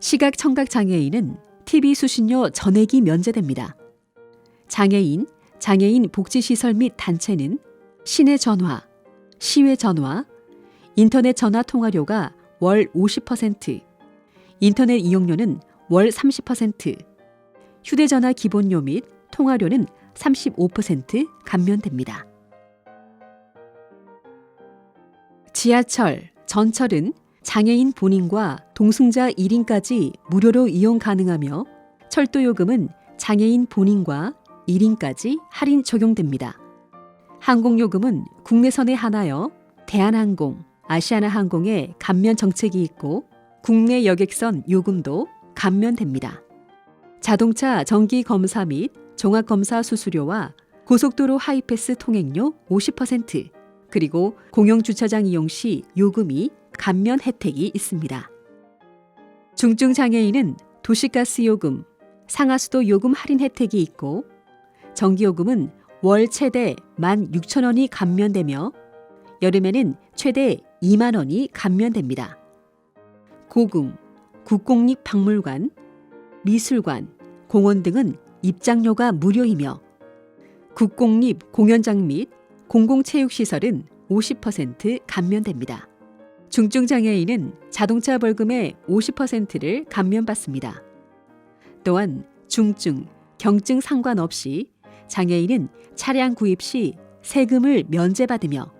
시각 청각 장애인은 TV 수신료 전액이 면제됩니다. 장애인, 장애인 복지시설 및 단체는 시내 전화, 시외 전화, 인터넷 전화 통화료가 월 50%, 인터넷 이용료는 월 30%, 휴대전화 기본료 및 통화료는 35% 감면됩니다. 지하철, 전철은 장애인 본인과 동승자 1인까지 무료로 이용 가능하며 철도 요금은 장애인 본인과 1인까지 할인 적용됩니다. 항공 요금은 국내선에 하나여 대한항공, 아시아나항공에 감면 정책이 있고 국내 여객선 요금도 감면됩니다. 자동차 정기 검사 및 종합 검사 수수료와 고속도로 하이패스 통행료 50% 그리고 공영 주차장 이용 시 요금이 감면 혜택이 있습니다. 중증 장애인은 도시가스 요금, 상하수도 요금 할인 혜택이 있고 전기요금은 월 최대 16,000원이 감면되며 여름에는 최대 2만 원이 감면됩니다. 고궁, 국공립 박물관, 미술관, 공원 등은 입장료가 무료이며 국공립 공연장 및 공공체육시설은 50% 감면됩니다. 중증장애인은 자동차 벌금의 50%를 감면받습니다. 또한 중증, 경증 상관없이 장애인은 차량 구입 시 세금을 면제받으며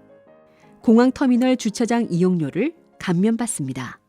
공항터미널 주차장 이용료를 감면받습니다.